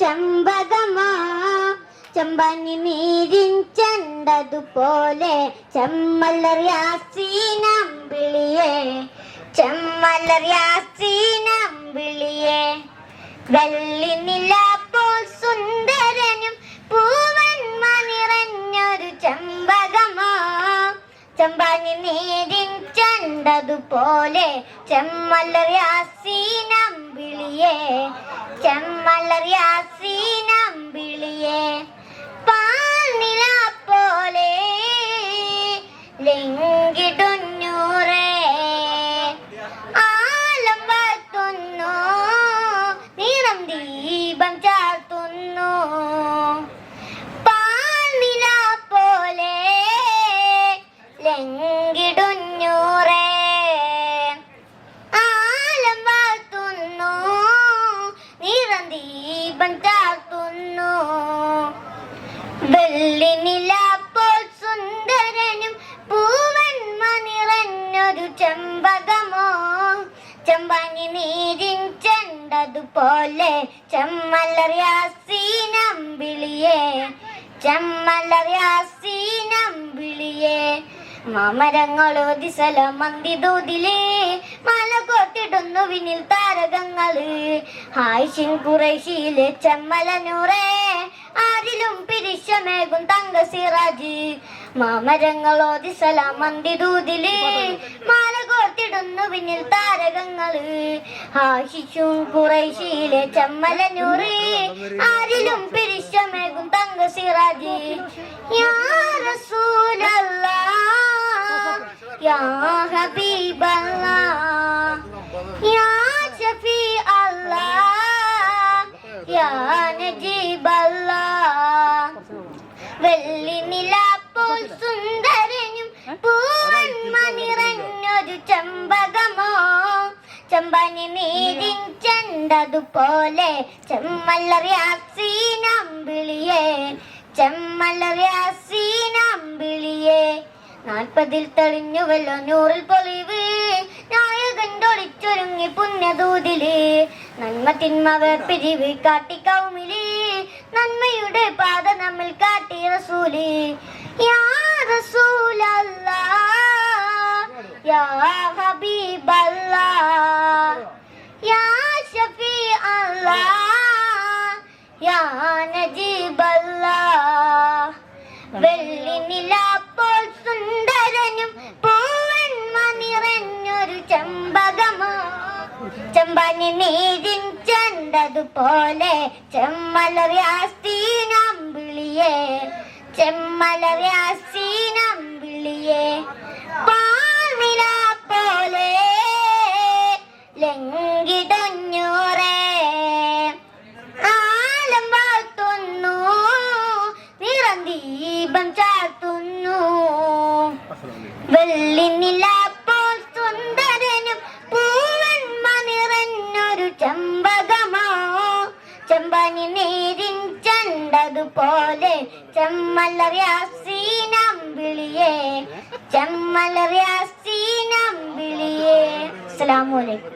ചെമ്പകമാ ചെമ്പനി നീരിൻ ചെണ്ടതുപോലെ ചെമ്മലറിയാസീനമ്പിളിയെ ചെമ്മലറിയാസീനമ്പിളിയെ വെള്ളി നിലപ്പോൾ സുന്ദരനും പൂവന്മ നിറഞ്ഞൊരു ചെമ്പകമാ ചെമ്പാനി നീരിൻ ചെണ്ടതുപോലെ ചെമ്മലറിയാസീനമ്പിളിയെ ചെമ്മലറിയാസീനമ്പിളിയെ നിലാപ്പോൾ സുന്ദരനും പൂവന്മ നിറഞ്ഞൊരു ചെമ്പകമോ? ചെമ്പാനി നീരിൻ ചെണ്ടതുപോലെ ചെമ്മലറിയാസീനമ്പിളിയെ ചെമ്മലറിയാസീനമ്പിളിയെ മാമരങ്ങളോ ദിസല മന്തി തോതിലേ മല കൊത്തിടുന്നു വിനിൽ താരകങ്ങൾ. ഹായ്ഷിൻ കുറേശിയിലെ ചെമ്മലനൂറേ ആരിലും പിരിശമേകും തങ്ക സിറാജ് മാമരങ്ങളോ ദിസല മന്തി ദൂതിൽ മാല കോർത്തിടുന്നു പിന്നിൽ താരകങ്ങൾ. ആശിച്ചും കുറേശിയിലെ ചെമ്മലനൂറ് ആരിലും പിരിശമേകും തങ്ക സിറാജ് യാ റസൂലല്ലാ യാ ഹബീബല്ലാ യാ ഷഫീ يا യാ الله വെള്ളി നിലാപ്പോൾ സുന്ദരനും പൂവന്മ നിറഞ്ഞൊരു ചെമ്പകമോ? ചെമ്പനി നീരിൻ ചെണ്ടതുപോലെ ചെമ്മല്ലറിയാസീനമ്പിളിയെ ചെമ്മല്ലറിയാസീനമ്പിളിയെ നാൽപ്പതിൽ തെളിഞ്ഞുവല്ലോ നൂറിൽ പൊളിവ് നായകൻ തൊളിച്ചൊരുങ്ങി പുണ്യതൂതിൽ നന്മ തിന്മ വേർപിരിവ് കാട്ടി നന്മയുടെ പാത നമ്മിൽ കാട്ടി റസൂൽ. യാ റസൂലല്ലാ യാ ഹബീബല്ലാ യാ യാ നജീബല്ലാ. വെള്ളി നിലാപ്പോൾ ചെമ്പാനി നീരിൻ വിളിയേ ചെമ്മല വ്യാസീനം പാൽനില ചെണ്ടതുപോലെ വ്യാസീനം വിളിയേ. അസ്സലാമു അലൈക്കും.